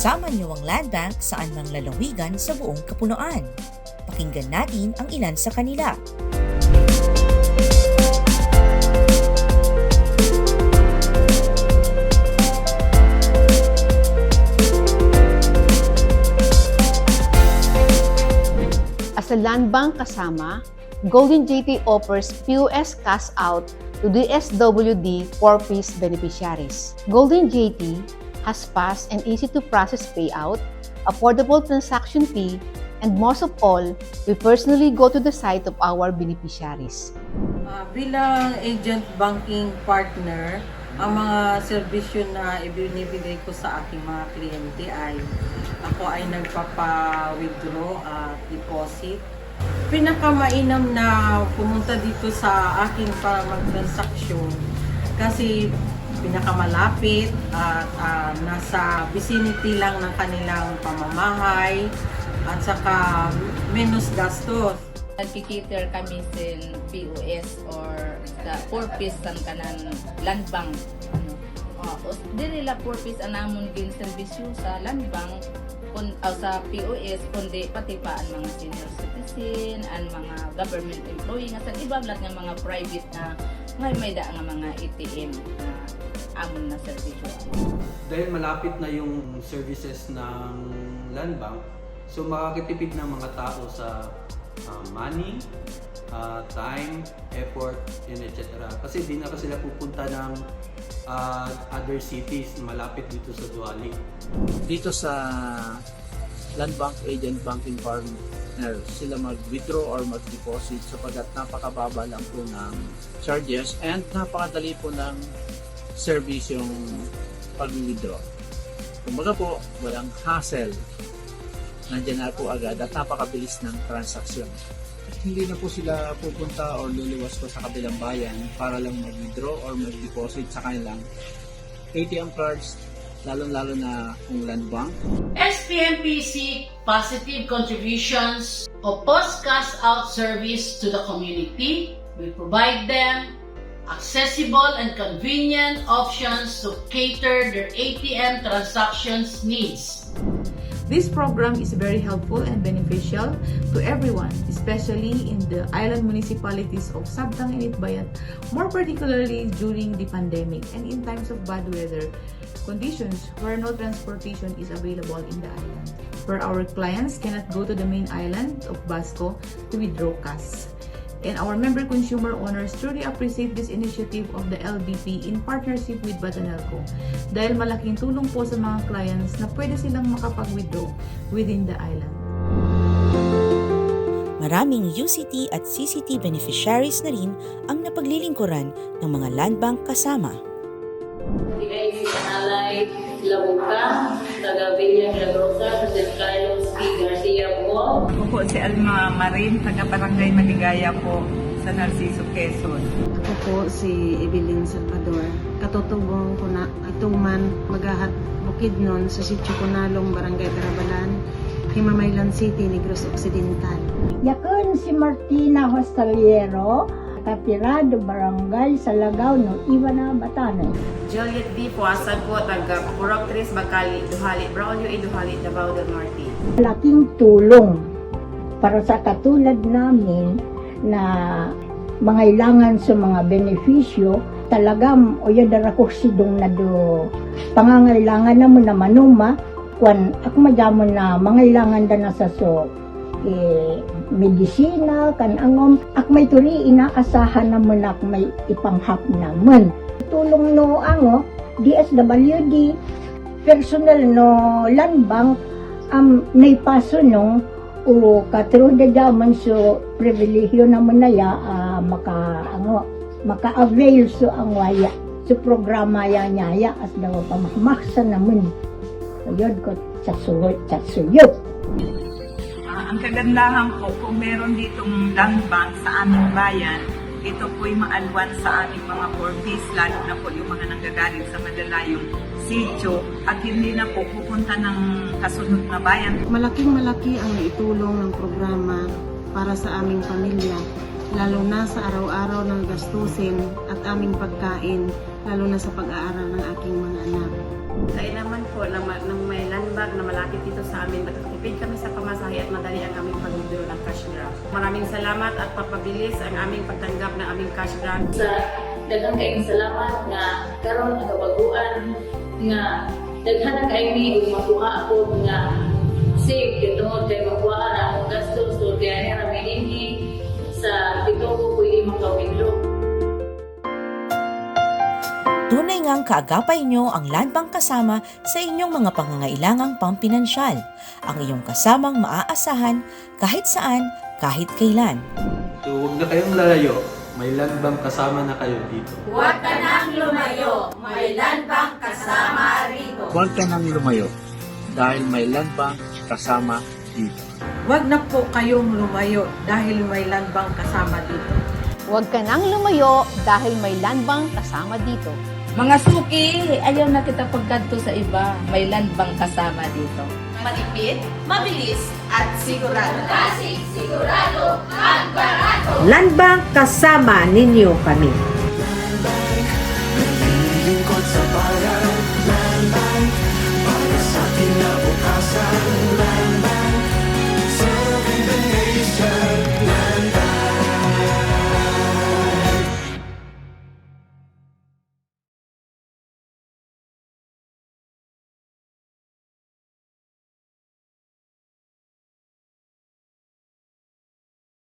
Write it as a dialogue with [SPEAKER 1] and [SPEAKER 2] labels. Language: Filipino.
[SPEAKER 1] Isama niyo ang land bank saan mang lalawigan sa buong kapunuan. Pakinggan natin ang ilan sa kanila.
[SPEAKER 2] As a land bank kasama, Golden JT offers POS cash out to DSWD 4-piece beneficiaries. Golden JT has fast and easy to process payout, affordable transaction fee, and most of all, we personally go to the site of our beneficiaries.
[SPEAKER 3] Ah, bilang agent banking partner, ang mga serbisyo na ibinibigay ko sa aking mga kliyente ay ako ay nagpapa-withdraw at deposit. Pinakamainam na pumunta dito sa akin para mag-transaksyon kasi pinakamalapit at ah, nasa vicinity lang ng kanilang pamamahay at saka menos gastos.
[SPEAKER 4] nagkikiter kami sa POS or sa 4 piece san kanan land bank uh, dili la 4 piece anamon gin serbisyo sa land bank kun aw sa POS kundi pati pa ang mga senior citizen ang mga government employee nga sa iba lahat nga mga private na may may da nga mga ATM na amon na serbisyo
[SPEAKER 5] dahil malapit na yung services ng land bank, so makakatipid ng mga tao sa uh, money, uh, time, effort, and etc. Kasi di na kasi sila pupunta ng uh, other cities malapit dito sa Duali.
[SPEAKER 6] dito sa Land Bank Agent Banking Partner sila mag-withdraw or mag-deposit sapagat napakababa lang po ng charges and napakadali po ng service yung pag-withdraw. Kumbaga po, walang hassle. Nandiyan na po agad at napakabilis ng transaksyon. At hindi na po sila pupunta or luluwas pa sa kabilang bayan para lang mag-withdraw or mag-deposit sa kanilang ATM cards, lalong-lalo na kung land bank
[SPEAKER 7] SPMPC positive contributions of post cash out service to the community. We provide them accessible and convenient options to cater their ATM transactions needs.
[SPEAKER 8] This program is very helpful and beneficial to everyone, especially in the island municipalities of Sabtang and Itbayat, more particularly during the pandemic and in times of bad weather conditions where no transportation is available in the island, where our clients cannot go to the main island of Basco to withdraw cash. And our member consumer owners truly appreciate this initiative of the LBP in partnership with Batanelco dahil malaking tulong po sa mga clients na pwede silang makapag-withdraw within the island.
[SPEAKER 1] Maraming UCT at CCT beneficiaries na rin ang napaglilingkuran ng mga land bank kasama.
[SPEAKER 7] Ibig Alay, Labuka, taga Villa Milagrosa, San Carlos P. Garcia po.
[SPEAKER 9] Ako po si Alma Marin, taga Barangay Maligaya po sa Narciso, Quezon.
[SPEAKER 10] Ako po si Evelyn Salvador. Katutubong ko na atuman magahat bukid nun sa Sitio Kunalong, Barangay Tarabalan, Himamaylan City, Negros Occidental.
[SPEAKER 11] Yakun si Martina Hostaliero, Kapirado Barangay Salagaw no Iwana Batanes.
[SPEAKER 12] Juliet B. Puasan po, taga Purok Tres, Bacali, Duhali, Braulio, e Duhali, Davao del Norte.
[SPEAKER 11] Laking tulong para sa katulad namin na mga ilangan sa mga benepisyo talagang oya dara ko sidong na do pangangailangan na mo na manuma kwan ako madamon na mga ilangan da na sa so eh, medisina kan angom ak may turi inaasahan na mo na ak may ipanghap naman tulong no ango DSWD personal no land bank am naipaso no o katro da daman so pribilehiyo naman na ya ah, maka ano maka-avail so ang waya. So programa ya niya as daw pamahmaksa naman ayod ko tsatsuyo tsatsuyo
[SPEAKER 9] Ah, ang kagandahan po, kung meron ditong land bank sa aming bayan, ito po'y maalwan sa aming mga portis, lalo na po yung mga nanggagaling sa madalayong sitio at hindi na po pupunta ng kasunod na bayan
[SPEAKER 10] Malaking malaki ang naitulong ng programa para sa aming pamilya, lalo na sa araw-araw ng gastusin at aming pagkain, lalo na sa pag-aaral ng aking mga anak.
[SPEAKER 12] Kaya naman po, na, ma- nang may landmark na malapit dito sa amin, makakipid kami sa pamasahe at madali ang aming pag-withdraw ng cash grant. Maraming salamat at papabilis ang aming pagtanggap ng aming cash grant.
[SPEAKER 13] sa daghang kayong salamat nga karon ang kabaguan nga daghan na kay mi ug makuha ako nga save kay tungod kay makuha na akong gastos so kaya
[SPEAKER 1] ngang kaagapay nyo ang Land Bank kasama sa inyong mga pangangailangang pampinansyal. Ang iyong kasamang maaasahan kahit saan, kahit kailan.
[SPEAKER 5] So huwag na kayong lalayo. May land bank kasama na kayo dito.
[SPEAKER 7] Huwag ka nang lumayo. May land bank kasama rito.
[SPEAKER 6] Huwag ka nang lumayo dahil may land bank kasama dito.
[SPEAKER 3] Huwag na po kayong lumayo dahil may land bank kasama dito.
[SPEAKER 2] Huwag ka nang lumayo dahil may land bank kasama dito.
[SPEAKER 4] Mga suki, ayaw na kita pagkanto sa iba. May land bank kasama dito.
[SPEAKER 7] Matipid, mabilis, at sigurado. Kasi sigurado ang barato.
[SPEAKER 14] Land Bank kasama ninyo kami.